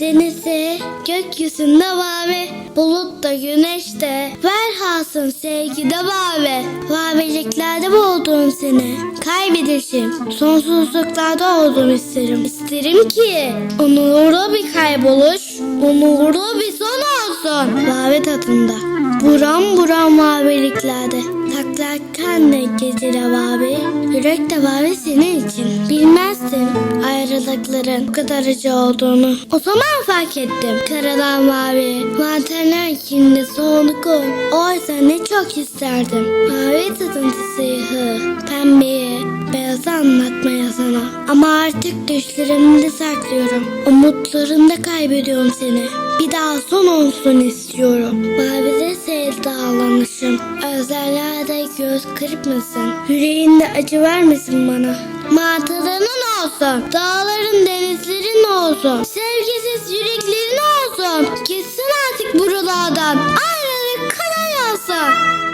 Denize, gökyüzünde mavi, bulutta güneşte, velhasın sevgide mavi. Maviliklerde buldum seni, kaybedişim, sonsuzluklarda oldum isterim. İsterim ki onurlu bir kayboluş, onurlu bir son olsun. Mavi tadında, buram buram maviliklerde. Taklarken de gecede mavi, yürek de mavi senin için. Bilmezdim ayrılıkların bu kadar acı olduğunu. O zaman fark ettim. Karadan mavi, mantarlar içinde soğukluğu. Oysa ne çok isterdim. Mavi tadıntısıyı, pembeye, beyazı anlatmaya sana. Ama artık düşlerimde saklıyorum. Umutlarımda kaybediyorum seni. Bir daha son olsun istiyorum. Mavide sevdalanışım. Özlerlerde göz kırpmasın. Yüreğinde acı vermesin bana. Mantılarının olsun. Dağların denizlerin olsun. Sevgisiz yüreklerin olsun. Gitsin artık buralardan. Ayrılık kana yansın.